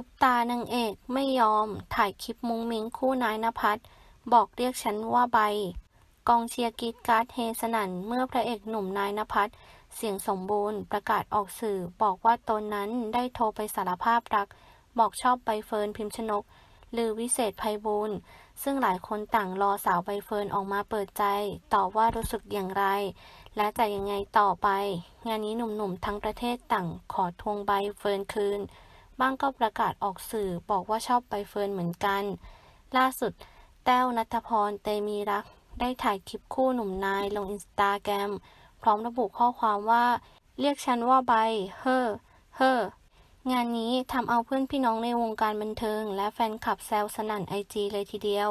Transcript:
ซุปตานางเอกไม่ยอม ถ่ายคลิปมุ้งมิ้งคู่นายนภัสบอกเรียกฉันว่าใบ กองเชียร์กรีดการ์ดเฮสนันเมื่อพระเอกหนุ่มนายนภัสเสียงสมบูรณ์ประกาศออกสื่อบอกว่าตนนั้นได้โทรไปสารภาพรัก บอกชอบใบเฟิร์นพิมพ์ชนกลือวิเศษไพบูลซึ่งหลายคนต่างรอสาวใบเฟิร์นออกมาเปิดใจตอบว่ารู้สึกอย่างไร และจะยังไงต่อไป งานนี้หนุ่มๆทั้งประเทศต่างขอทวงใบเฟิร์นคืน บ้างก็ประกาศออกสื่อบอกว่าชอบใบเฟิร์นเหมือนกัน ล่าสุด แต้วนัทพร เตมีรัก ได้ถ่ายคลิปคู่หนุ่มนายลงอินสตาแกรมพร้อมระบุข้อความว่า เรียกฉันว่าใบ เฮ้อ เฮ้องานนี้ทำเอาเพื่อนพี่น้องในวงการบันเทิง และแฟนคลับแซวสนั่นไอจีเลยทีเดียว